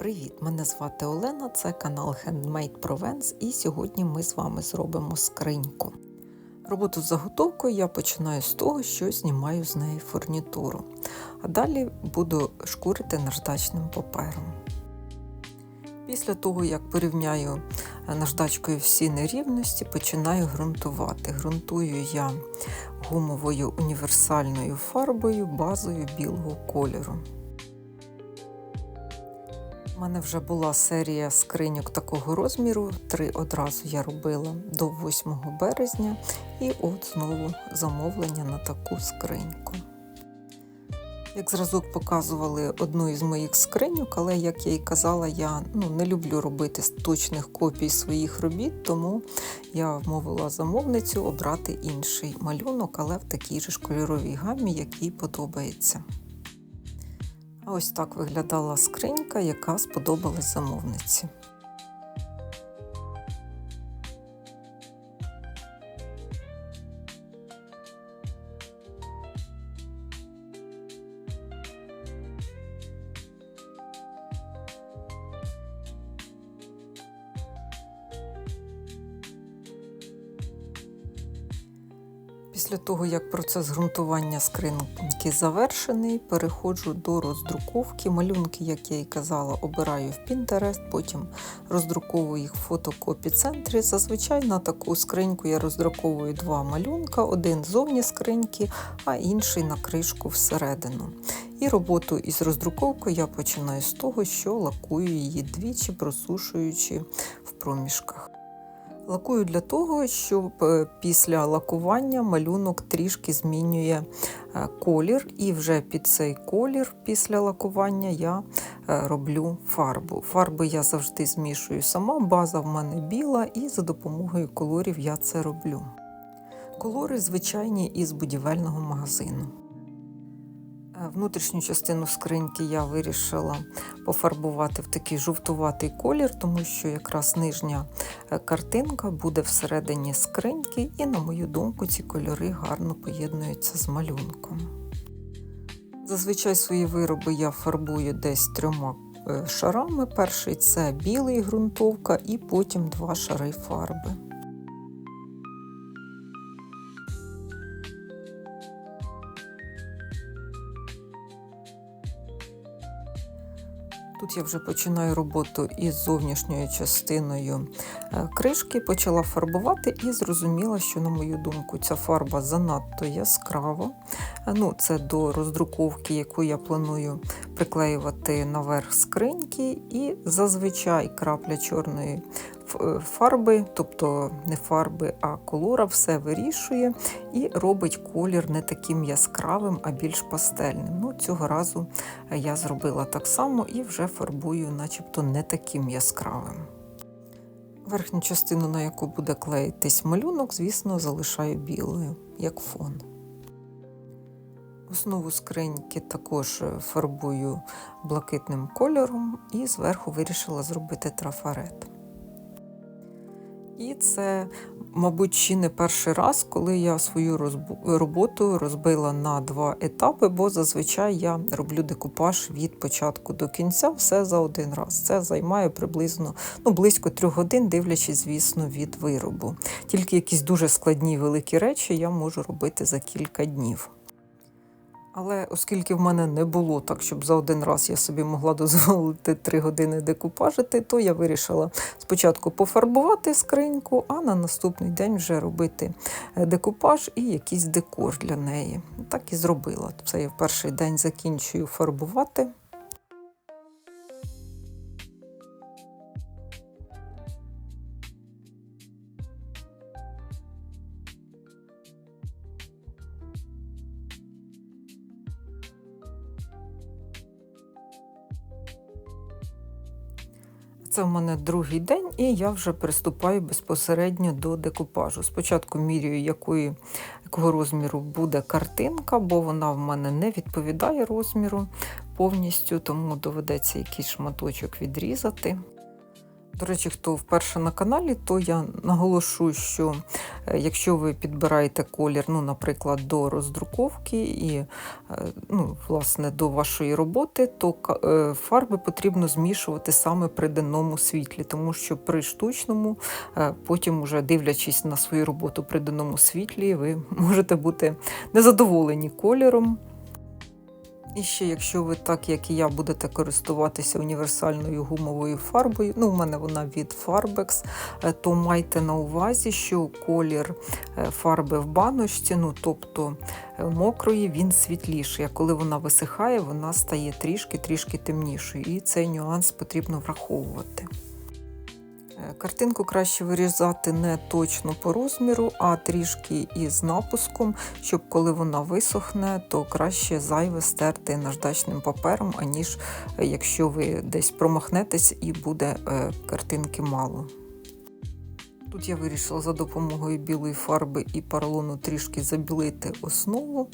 Привіт! Мене звати Олена, це канал Handmade Provence і сьогодні ми з вами зробимо скриньку. Роботу з заготовкою я починаю з того, що знімаю з неї фурнітуру, а далі буду шкурити наждачним папером. Після того, як порівняю наждачкою всі нерівності, починаю ґрунтувати. Грунтую я гумовою універсальною фарбою базою білого кольору. У мене вже була серія скриньок такого розміру. Три одразу я робила до 8 березня, і от знову замовлення на таку скриньку. Як зразок показували одну із моїх скриньок, але, як я і казала, я ну, не люблю робити точних копій своїх робіт, тому я вмовила замовницю обрати інший малюнок, але в такій же ж кольоровій гамі, як їй подобається. Ось так виглядала скринька, яка сподобалась замовниці. Після того, як процес ґрунтування скринки завершений, переходжу до роздруковки. Малюнки, як я і казала, обираю в Pinterest, потім роздруковую їх в фотокопі-центрі. Зазвичай на таку скриньку я роздруковую два малюнка: один зовні скриньки, а інший на кришку всередину. І роботу із роздруковкою я починаю з того, що лакую її двічі, просушуючи в проміжках. Лакую для того, щоб після лакування малюнок трішки змінює колір, і вже під цей колір після лакування я роблю фарбу. Фарби я завжди змішую сама, база в мене біла, і за допомогою колорів я це роблю. Колори звичайні із будівельного магазину. Внутрішню частину скриньки я вирішила пофарбувати в такий жовтуватий колір, тому що якраз нижня картинка буде всередині скриньки, і, на мою думку, ці кольори гарно поєднуються з малюнком. Зазвичай свої вироби я фарбую десь трьома шарами. Перший це білий ґрунтовка, і потім два шари фарби. Тут я вже починаю роботу із зовнішньою частиною кришки, почала фарбувати і зрозуміла, що, на мою думку, ця фарба занадто яскрава. Ну, Це до роздруковки, яку я планую приклеювати наверх скриньки, і зазвичай крапля чорної фарби, тобто не фарби, а колора, все вирішує і робить колір не таким яскравим, а більш пастельним. Ну, Цього разу я зробила так само і вже фарбую, начебто не таким яскравим. Верхню частину, на яку буде клеїтись малюнок, звісно, залишаю білою, як фон. Основу скриньки також фарбую блакитним кольором і зверху вирішила зробити трафарет. І це, мабуть, ще не перший раз, коли я свою роботу розбила на два етапи, бо зазвичай я роблю декупаж від початку до кінця, все за один раз. Це займає приблизно ну, близько трьох годин, дивлячись, звісно, від виробу. Тільки якісь дуже складні великі речі я можу робити за кілька днів. Але оскільки в мене не було так, щоб за один раз я собі могла дозволити три години декупажити, то я вирішила спочатку пофарбувати скриньку, а на наступний день вже робити е, декупаж і якийсь декор для неї. Так і зробила. Це я в перший день закінчую фарбувати. Це в мене другий день, і я вже приступаю безпосередньо до декупажу. Спочатку міряю, якої, якого розміру буде картинка, бо вона в мене не відповідає розміру повністю, тому доведеться якийсь шматочок відрізати. До речі, хто вперше на каналі, то я наголошу, що е, якщо ви підбираєте колір, ну, наприклад, до роздруковки і ну, власне, до вашої роботи, то е, фарби потрібно змішувати саме при денному світлі, тому що при штучному, е, потім, уже дивлячись на свою роботу при денному світлі, ви можете бути незадоволені кольором. І ще, якщо ви так, як і я, будете користуватися універсальною гумовою фарбою, ну, у мене вона від Farbex, е, то майте на увазі, що колір е, фарби в баночці, ну тобто е, мокрої, він світліший. А коли вона висихає, вона стає трішки-трішки темнішою. І цей нюанс потрібно враховувати. Картинку краще вирізати не точно по розміру, а трішки із напуском, щоб коли вона висохне, то краще зайве стерти наждачним папером, аніж е, якщо ви десь промахнетесь і буде е, картинки мало. Тут я вирішила за допомогою білої фарби і поролону трішки забілити основу.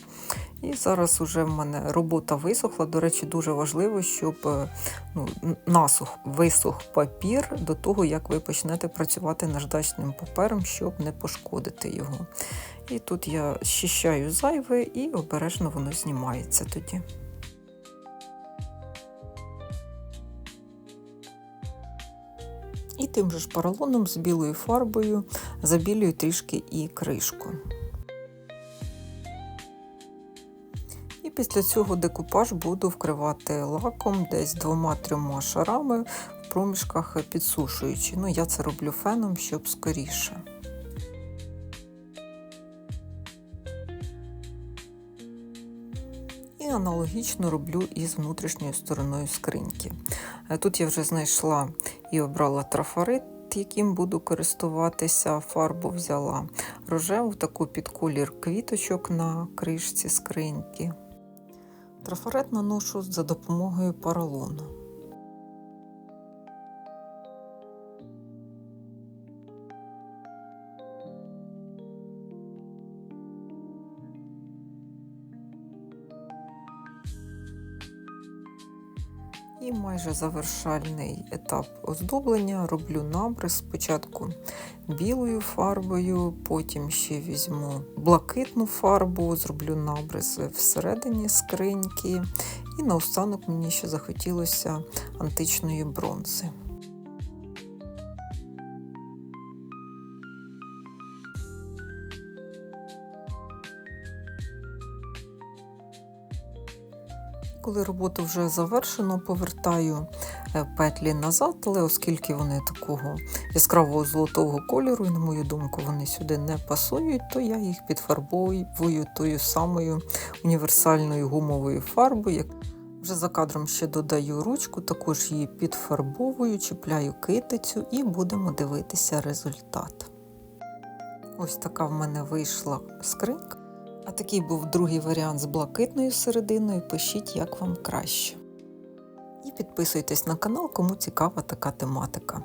І зараз уже в мене робота висохла. До речі, дуже важливо, щоб е, ну, насух висох папір до того, як ви почнете працювати наждачним папером, щоб не пошкодити його. І тут я щищаю зайве і обережно воно знімається тоді. І тим же ж поролоном з білою фарбою забілюю трішки і кришку. І після цього декупаж буду вкривати лаком десь двома-трьома шарами в проміжках підсушуючи. Ну, я це роблю феном, щоб скоріше. І аналогічно роблю і з внутрішньою стороною скриньки. Е, Тут я вже знайшла і обрала трафарит, яким буду користуватися. Фарбу взяла рожеву, таку під колір квіточок на кришці скриньки. Трафарет наношу за допомогою поролону. І майже завершальний етап оздоблення роблю набрис спочатку білою фарбою, потім ще візьму блакитну фарбу, зроблю набрис всередині скриньки. І наостанок мені ще захотілося античної бронзи. Коли роботу вже завершено, повертаю е, петлі назад, але оскільки вони такого яскравого золотого кольору, і на мою думку, вони сюди не пасують, то я їх підфарбовую тою самою універсальною гумовою фарбою. Вже за кадром ще додаю ручку, також її підфарбовую, чіпляю китицю і будемо дивитися результат. Ось така в мене вийшла скринька. А такий був другий варіант з блакитною серединою. Пишіть, як вам краще. І підписуйтесь на канал, кому цікава така тематика.